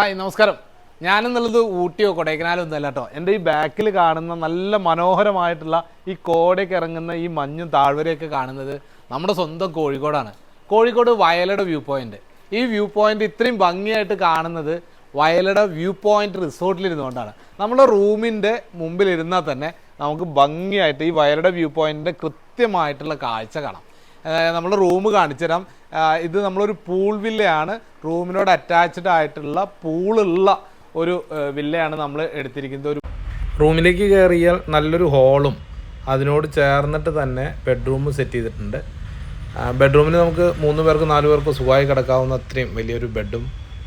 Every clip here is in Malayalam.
ഹായ് നമസ്കാരം. ഞാനെന്നുള്ളത് ഊട്ടിയോ കൊടൈക്കനാലോ ഒന്നല്ല കേട്ടോ. എന്റെ ഈ ബാക്കിൽ കാണുന്ന നല്ല മനോഹരമായിട്ടുള്ള ഈ കോടയൊക്കെ ഇറങ്ങുന്ന ഈ മഞ്ഞും താഴ്വരയൊക്കെ കാണുന്നത് നമ്മുടെ സ്വന്തം കോഴിക്കോടാണ്. കോഴിക്കോട് വയലട വ്യൂ പോയിന്റ് ഈ വ്യൂ പോയിന്റ് ഇത്രയും ഭംഗിയായിട്ട് കാണുന്നത് വയലട വ്യൂ പോയിന്റ് റിസോർട്ടിലിരുന്നുകൊണ്ടാണ്. നമ്മുടെ റൂമിന്റെ മുമ്പിലിരുന്നാൽ തന്നെ നമുക്ക് ഭംഗിയായിട്ട് ഈ വയലട വ്യൂ പോയിന്റിന്റെ കൃത്യമായിട്ടുള്ള കാഴ്ച കാണാം. നമ്മൾ റൂം കാണിച്ചു തരാം ഇത് നമ്മളൊരു പൂൾ വില്ലയാണ്. റൂമിനോട് അറ്റാച്ച്ഡ് ആയിട്ടുള്ള പൂളുള്ള ഒരു വില്ലയാണ് നമ്മൾ എടുത്തിരിക്കുന്നത്. ഒരു റൂമിലേക്ക് കയറിയാൽ നല്ലൊരു ഹോളും അതിനോട് ചേർന്നിട്ട് തന്നെ ബെഡ്റൂം സെറ്റ് ചെയ്തിട്ടുണ്ട്. ബെഡ്റൂമിൽ നമുക്ക് മൂന്ന് പേർക്ക് നാല് പേർക്ക് സുഖമായി കിടക്കാവുന്ന അത്രയും വലിയൊരു ബെഡും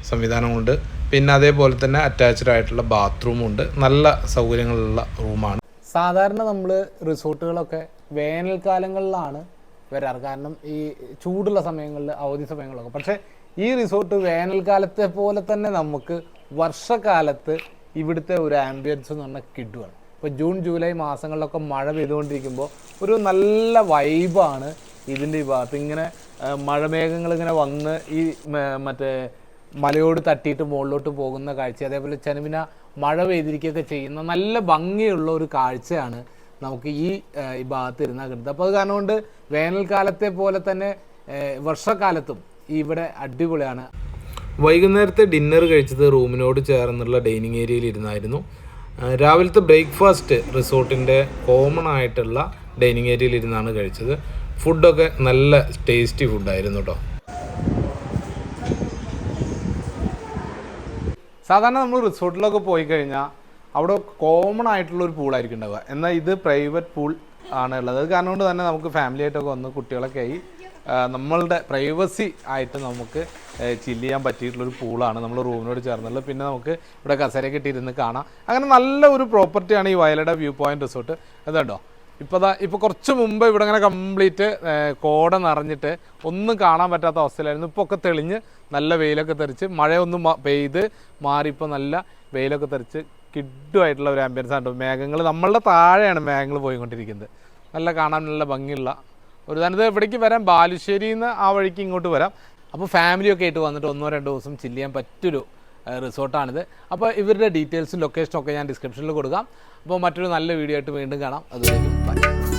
സംവിധാനമുണ്ട് പിന്നെ അതേപോലെ തന്നെ അറ്റാച്ച്ഡ് ആയിട്ടുള്ള ബാത്റൂമും ഉണ്ട് നല്ല സൗകര്യങ്ങളുള്ള റൂമാണ്. സാധാരണ നമ്മൾ റിസോർട്ടുകളൊക്കെ വേനൽക്കാലങ്ങളിലാണ് വരാറ്. കാരണം ഈ ചൂടുള്ള സമയങ്ങളിൽ അവധി സമയങ്ങളൊക്കെ പക്ഷേ ഈ റിസോർട്ട് വേനൽക്കാലത്തെ പോലെ തന്നെ നമുക്ക് വർഷക്കാലത്ത് ഇവിടുത്തെ ഒരു ആംബിയൻസ് എന്ന് പറഞ്ഞാൽ കിട്ടുകയാണ് ഇപ്പോൾ ജൂൺ ജൂലൈ മാസങ്ങളിലൊക്കെ മഴ പെയ്തുകൊണ്ടിരിക്കുമ്പോൾ ഒരു നല്ല വൈബാണ് ഇതിന്റെ ഈ ഭാഗത്ത്. ഇങ്ങനെ മഴമേഘങ്ങൾ ഇങ്ങനെ വന്ന് ഈ മറ്റേ മലയോട് തട്ടിയിട്ട് മുകളിലോട്ട് പോകുന്ന കാഴ്ച അതേപോലെ ചെനുവിന മഴ പെയ്തിരിക്കുകയൊക്കെ ചെയ്യുന്ന നല്ല ഭംഗിയുള്ള ഒരു കാഴ്ചയാണ് നമുക്ക് ഈ ഈ ഭാഗത്ത് ഇരുന്നാൽ കിട്ടുന്നത്. അപ്പോൾ അത് കാരണം കൊണ്ട് വേനൽക്കാലത്തെ പോലെ തന്നെ വർഷക്കാലത്തും ഇവിടെ അടിപൊളിയാണ്. വൈകുന്നേരത്തെ ഡിന്നർ കഴിച്ചത് റൂമിനോട് ചേർന്നുള്ള ഡൈനിങ് ഏരിയയിൽ ഇരുന്നായിരുന്നു. രാവിലത്തെ ബ്രേക്ക്ഫാസ്റ്റ് റിസോർട്ടിന്റെ കോമൺ ആയിട്ടുള്ള ഡൈനിങ് ഏരിയയിൽ ഇരുന്നാണ് കഴിച്ചത്. ഫുഡൊക്കെ നല്ല ടേസ്റ്റി ഫുഡായിരുന്നു കേട്ടോ സാധാരണ നമ്മൾ റിസോർട്ടിലൊക്കെ പോയി കഴിഞ്ഞാൽ അവിടെ കോമൺ ആയിട്ടുള്ള ഒരു പൂളായിരിക്കും ഉണ്ടാവുക. എന്നാൽ ഇത് പ്രൈവറ്റ് പൂൾ ആണ് ഉള്ളത്. അത് കാരണം കൊണ്ട് തന്നെ നമുക്ക് ഫാമിലി ആയിട്ടൊക്കെ വന്ന് കുട്ടികളൊക്കെ ആയി നമ്മളുടെ പ്രൈവസി ആയിട്ട് നമുക്ക് ചില്ല് ചെയ്യാൻ പറ്റിയിട്ടുള്ളൊരു പൂളാണ് നമ്മൾ റൂമിനോട് ചേർന്നുള്ളത്. പിന്നെ നമുക്ക് ഇവിടെ കസേരയൊക്കെ ഇട്ടിരുന്ന് കാണാം. അങ്ങനെ നല്ല ഒരു പ്രോപ്പർട്ടിയാണ് ഈ വയലയുടെ വ്യൂ പോയിന്റ് റിസോർട്ട് അതുണ്ടോ ഇപ്പോൾ ദാ ഇപ്പോൾ കുറച്ച് മുമ്പ് ഇവിടെ ഇങ്ങനെ കംപ്ലീറ്റ് കോട നിറഞ്ഞിട്ട് ഒന്നും കാണാൻ പറ്റാത്ത അവസ്ഥയിലായിരുന്നു. ഇപ്പോൾ ഒക്കെ തെളിഞ്ഞ് നല്ല വെയിലൊക്കെ തെറിച്ച് മഴയൊന്നും പെയ്ത് മാറി ഇപ്പോൾ നല്ല വെയിലൊക്കെ തെറിച്ച് കിഡുമായിട്ടുള്ള ഒരു ആംബിയൻസ് ആണ് മേഘങ്ങൾ നമ്മളുടെ താഴെയാണ് മേഘങ്ങൾ പോയിക്കൊണ്ടിരിക്കുന്നത്. നല്ല കാണാൻ നല്ല ഭംഗിയുള്ള ഒരു തനത് ഇവിടേക്ക് വരാം? ബാലുശ്ശേരിയിൽ നിന്ന് ആ വഴിക്ക് ഇങ്ങോട്ട് വരാം. അപ്പോൾ ഫാമിലിയൊക്കെ ആയിട്ട് വന്നിട്ട് ഒന്നോ രണ്ടോ ദിവസം ചില്ല് ചെയ്യാൻ പറ്റൊരു റിസോർട്ടാണിത് അപ്പോൾ ഇവരുടെ ഡീറ്റെയിൽസും ലൊക്കേഷനും ഒക്കെ ഞാൻ ഡിസ്ക്രിപ്ഷനിൽ കൊടുക്കാം. അപ്പോൾ മറ്റൊരു നല്ല വീഡിയോ ആയിട്ട് വീണ്ടും കാണാം. അതുവരെ ബൈ